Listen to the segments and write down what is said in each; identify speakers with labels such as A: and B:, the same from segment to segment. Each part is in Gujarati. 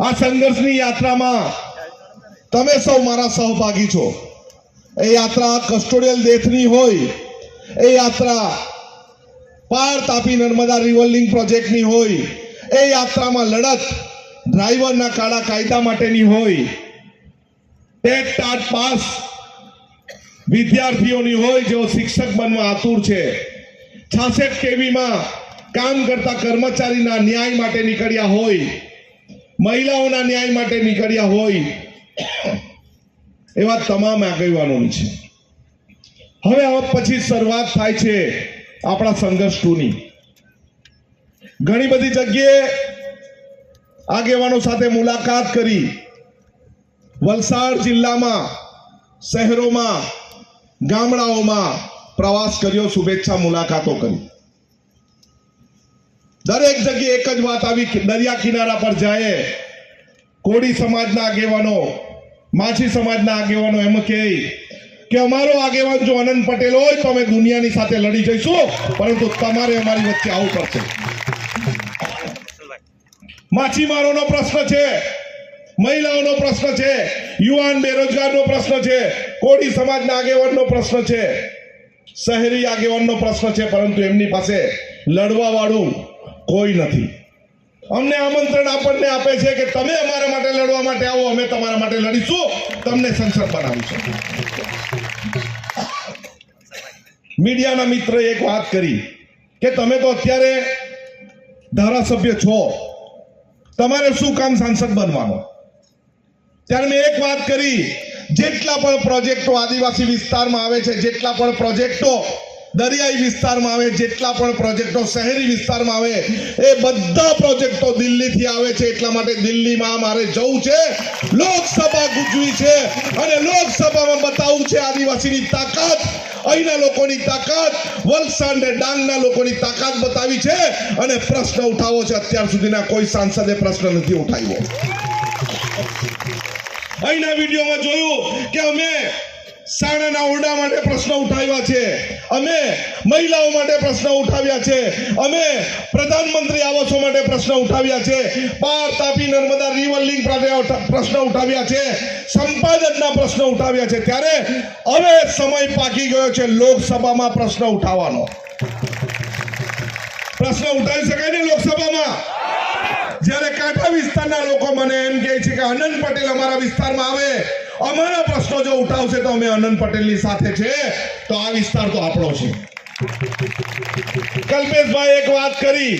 A: આ સંઘર્ષની યાત્રામાં તમે સૌ મારા સહભાગી છો. એ યાત્રા કસ્ટોડિયલ ડેથની હોય, એ યાત્રા પાર તાપી નર્મદા રિવોલ્વિંગ પ્રોજેક્ટની હોય, એ યાત્રામાં લડત ડ્રાઈવરના કાળા કાયદા માટેની હોય, ટેટ ટાટ પાસ વિદ્યાર્થીઓની હોય, જેઓ શિક્ષક બનવા આતુર છે. છાસઠ કેવીમાં કામ કરતા કર્મચારીના ન્યાય માટે નીકળ્યા હોય મહિલાઓના ન્યાય માટે નીકળ્યા હોય, એવા તમામ આગેવાનોની છે. હવે હવે પછી શરૂઆત થાય છે આપણા સંઘર્ષ ટુની. ઘણી બધી જગ્યાએ આગેવાનો સાથે મુલાકાત કરી. વલસાડ જિલ્લામાં, શહેરોમાં, ગામડાઓમાં પ્રવાસ કર્યો, શુભેચ્છા મુલાકાતો કરી. દરેક જગ્યાએ એક જ વાત આવી દરિયા કિનારા પર જાય, કોળી સમાજના આગેવાનો, માછી સમાજના આગેવાનો એમ કહે કે અમારો આગેવાન જો અનંત પટેલ હોય તો અમે દુનિયાની સાથે લડી જઈશું, પરંતુ તમારે અમારી વચ્ચે આવવું પડશે. માછીમારોનો પ્રશ્ન છે, મહિલાઓનો પ્રશ્ન છે, યુવાન બેરોજગારનો પ્રશ્ન છે, કોળી સમાજના આગેવાનનો પ્રશ્ન છે. શહેરી આગેવાનનો પ્રશ્ન છે, પરંતુ એમની પાસે લડવા વાળું કોઈ નથી. અમને આમંત્રણ આપણને આપે છે કે તમે અમારા માટે લડવા માટે આવો, અમે તમારા માટે લડીશું. તમને સંસદ બનાવીશું. મીડિયાના મિત્રએ એક વાત કરી કે તમે તો અત્યારે ધારાસભ્ય છો. તમારે શું કામ સાંસદ બનવાનું? ત્યારે મેં એક વાત કરી, જેટલા પણ પ્રોજેક્ટો આદિવાસી વિસ્તારમાં આવે છે, જેટલા પણ પ્રોજેક્ટો દરિયાઈ વિસ્તારમાં આવે, જેટલા પણ પ્રોજેક્ટો શહેરી વિસ્તારમાં આવે, એ બધા પ્રોજેક્ટો દિલ્હીથી આવે છે. એટલા માટે દિલ્હીમાં મારે જવું છે. લોકસભા ગુજવી છે. અને લોકસભામાં બતાવવું છે આદિવાસીની તાકાત, અહીંના લોકોની તાકાત, વલસાડ ને ડાંગના લોકોની તાકાત બતાવી છે. અને પ્રશ્ન ઉઠાવો છે. અત્યાર સુધીના કોઈ સાંસદે પ્રશ્ન નથી ઉઠાવ્યો. અહીંના વિડીયોમાં જોયું કે અમે શાળાના ઓરડા માટે પ્રશ્ન ઉઠાવ્યા છે. અમે મહિલાઓ માટે પ્રશ્ન ઉઠાવ્યા છે. અમે પ્રધાનમંત્રી આવાસો માટે પ્રશ્ન ઉઠાવ્યા છે. પાર તાપી નર્મદા રિવર લિંક માટે પ્રશ્ન ઉઠાવ્યા છે. સંપાદનના પ્રશ્ન ઉઠાવ્યા છે. ત્યારે હવે સમય પાકી ગયો છે લોકસભામાં પ્રશ્ન ઉઠાવવાનો. પ્રશ્ન ઉઠાવી શકાય ને લોકસભામાં? જ્યારે કાંઠા વિસ્તારના લોકો મને એમ કહે છે કે અનંત પટેલ અમારા વિસ્તારમાં આવે. અમારા પ્રશ્નો જો ઉઠાવશે તો અમે અનંત પટેલની સાથે છે, તો આ વિસ્તાર તો આપણો છે. કલ્પેશભાઈ એક વાત કરી,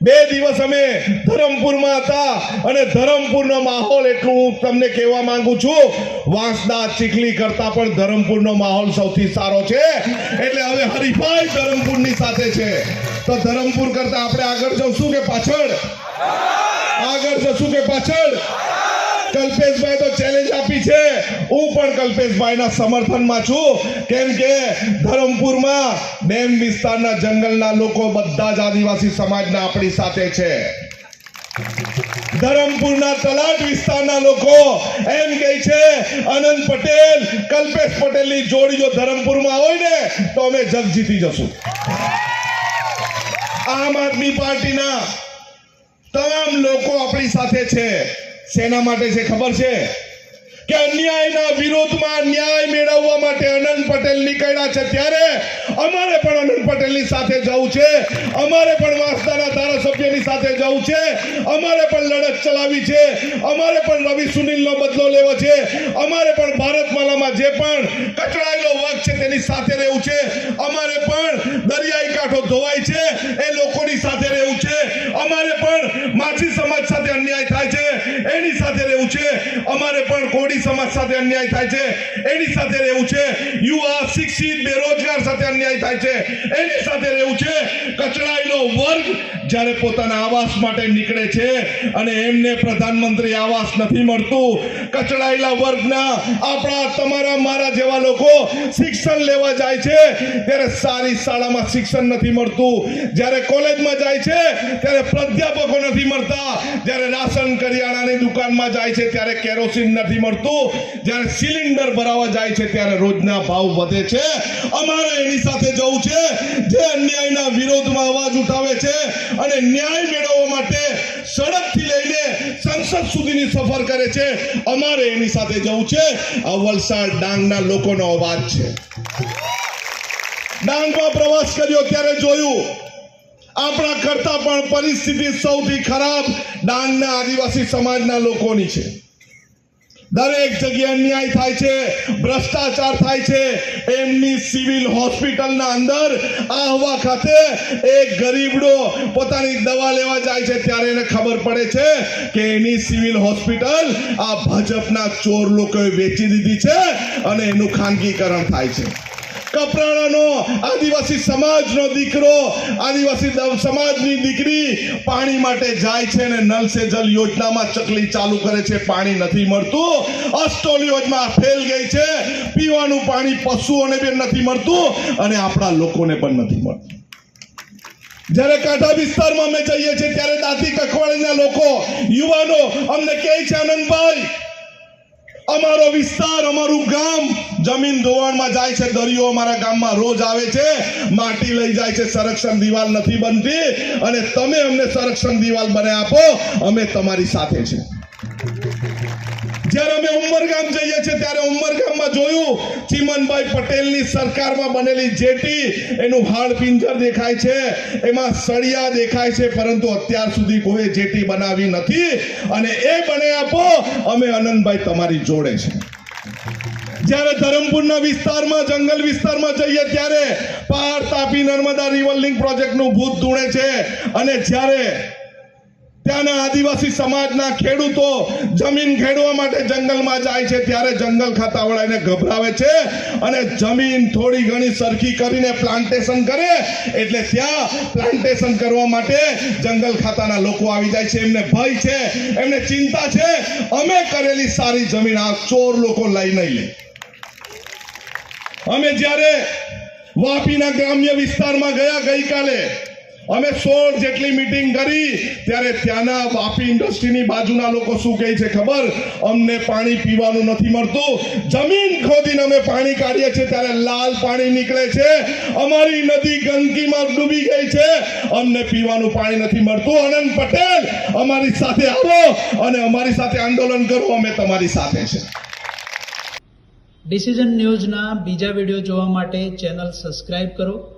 A: બે દિવસ અમે ધરમપુરમાં હતા અને ધરમપુરનો માહોલ એટલું હું તમને કહેવા માંગુ છું, વાંસદા ચીખલી કરતા પણ ધરમપુરનો માહોલ સૌથી સારો છે, એટલે હવે હરિભાઈ ધરમપુરની સાથે છે. તો ધરમપુર કરતા આપણે આગળ જશું કે પાછળ? આગળ જશું કે પાછળ? કલ્પેશભાઈ તો ચેલેન્જ આપી છે. હું પણ કલ્પેશભાઈના સમર્થનમાં છું. કેમ કે ધરમપુરમાં ડેમ વિસ્તારના જંગલના લોકો બધા જ આદિવાસી સમાજના આપણી સાથે છે. ધરમપુરના તલાટ વિસ્તારના લોકો એમ કહે છે, અનંત પટેલ, કલ્પેશ પટેલની જોડી જો ધરમપુરમાં હોય ને, તો અમે જગ જીતી જશું. આમ આદમી પાર્ટીના તમામ લોકો આપણી સાથે છે. શેના માટે છે ખબર છે? કે અન્યાયના વિરોધમાં ન્યાય મેળવવા માટે અનંત પટેલ નીકળ્યા છે. ત્યારે અમારે પણ અનંત પટેલની સાથે જવું છે. અમારે પણ વાંસદાના ધારાસભ્યની સાથે જવું છે. અમારે પણ લડત ચલાવી છે. અમારે પણ રવિ સુનિલનો બદલો લેવો છે. અમારે પણ ભારતમાલામાં જે પણ કચડાયેલો વર્ગ છે તેની સાથે રહેવું છે. અમારે પણ દરિયાઈ કાંઠો ધોવાય છે. એ લોકોની સાથે રહેવું છે. અમારે પણ માછી સમાજ સાથે અન્યાય થાય છે. છે. અમારે પણ કોડી સમાજ સાથે અન્યાય થાય છે. એની સાથે રહેવું છે. યુવા શિક્ષિત, બેરોજગાર સાથે અન્યાય થાય છે. એની સાથે રહેવું છે. કચડાયેલો વર્ગ જ્યારે પોતાના આવાસ માટે નીકળે છે અને એમને પ્રધાનમંત્રી આવાસ નથી મળતું, કચડાયેલા વર્ગના આપણા તમારા મારા જેવા લોકો શિક્ષણ લેવા જાય છે. ત્યારે સારી શાળામાં શિક્ષણ નથી મળતું. જ્યારે કોલેજમાં જાય છે, ત્યારે પ્રાધ્યાપકો નથી મળતા. જ્યારે રાશન કરિયાણાની દુકાનમાં જાય છે, ત્યારે કેરોસીન નથી મળતું. જ્યારે સિલિન્ડર ભરાવા જાય છે, ત્યારે રોજના ભાવ વધે છે. અમારે એની સાથે જવું છે. જે અન્યાયના વિરોધમાં અવાજ ઉઠાવે છે અને ન્યાય મેળવવા માટે સડકથી લઈને સંસદ સુધીની સફર કરે છે, અમારે એની સાથે જવું છે. આ વલસાડ ડાંગના લોકોનો અવાજ છે. ડાંગમાં પ્રવાસ કર્યો, ત્યારે જોયું આપણા કરતા પણ પરિસ્થિતિ સૌથી ખરાબ ડાંગના આદિવાસી સમાજના લોકોની છે. દરેક જગ્યાએ અન્યાય થાય છે, ભ્રષ્ટાચાર થાય છે, એમની સિવિલ હોસ્પિટલના અંદર આહવા ખાતે એક ગરીબડો પોતાની દવા લેવા જાય છે, ત્યારે એને ખબર પડે છે કે એની સિવિલ હોસ્પિટલ આ ભાજપના ચોર લોકોએ વેચી દીધી છે અને એનું ખાનગીકરણ થાય છે. કપરાણાનો આદિવાસી સમાજનો દીકરો, આદિવાસી સમાજની દીકરી પાણી માટે જાય છે અને નલ સે જલ યોજનામાં ચકલી ચાલુ કરે છે, પાણી નથી મળતું. અસ્ટોલ યોજના ફેલ ગઈ છે. પીવાનું પાણી પશુઓને બી નથી મળતું અને આપણા લોકોને પણ નથી મળતું. જ્યારે કાંઠા વિસ્તારમાં અમે જઈએ છીએ, ત્યારે દાંતી કખવાડીના લોકો, યુવાનો અમને કહે છે, આનંદભાઈ અમારો વિસ્તાર, અમારું ગામ જમીન ધોવાણમાં જાય છે, દરિયો અમારા ગામમાં રોજ આવે છે, માટી લઈ જાય છે, સંરક્ષણ દિવાલ નથી બનતી અને તમે અમને સંરક્ષણ દિવાલ બને આપો, અમે તમારી સાથે છે જ્યારે અમે ઉમરગામ જઈએ છીએ, ત્યારે ઉમરગામમાં જોયું? ચીમનભાઈ પટેલની સરકારમાં બનેલી જેટી એનું હાડ પિંજર દેખાય છે. એમાં સળિયા દેખાય છે, પરંતુ અત્યાર સુધી કોઈ જેટી બનાવી નથી. અને એ બને આપો, અમે આનંદભાઈ તમારી જોડે છે. જ્યારે ધરમપુરના વિસ્તારમાં, જંગલ વિસ્તારમાં જઈએ ત્યારે પહાડ તાપી નર્મદા રિવર લિંક પ્રોજેક્ટનું ભૂત ધૂણે છે. અને જ્યારે ત્યાંના આદિવાસી સમાજના ખેડૂતો જમીન ખેડવા માટે જંગલમાં જાય છે ત્યારે જંગલ ખાતા એને ગભરાવે છે અને જમીન થોડી ઘણી સરખી કરીને પ્લાન્ટેશન કરે એટલે ત્યાં પ્લાન્ટેશન કરવા માટે જંગલ ખાતાના લોકો આવી જાય છે. એમને ભય છે, એમને ચિંતા છે. અમે કરેલી સારી જમીન આ ચોર લોકો લઈ નહીં લે. અમે જ્યારે વાપીના ગ્રામ્ય વિસ્તારમાં ગયા ગઈકાલે અમે સોળ જેટલી મીટિંગ કરી, ત્યારે ત્યાંના વાપી ઇન્ડસ્ટ્રીની બાજુના લોકો શું કહે છે ખબર? અમને પાણી પીવાનું નથી મળતું. જમીન ખોદીને અમે પાણી કાઢીએ છીએ, ત્યારે લાલ પાણી નીકળે છે. અમારી નદી ગંદકીમાં ડૂબી ગઈ છે. અમને પીવાનું પાણી નથી મળતું. આનંદ પટેલ, અમારી સાથે આવો અને અમારી સાથે આંદોલન કરો. અમે તમારી સાથે છે.
B: ડિસિઝન ન્યૂઝના બીજા વીડિયો જોવા માટે ચેનલ સબસ્ક્રાઇબ કરો.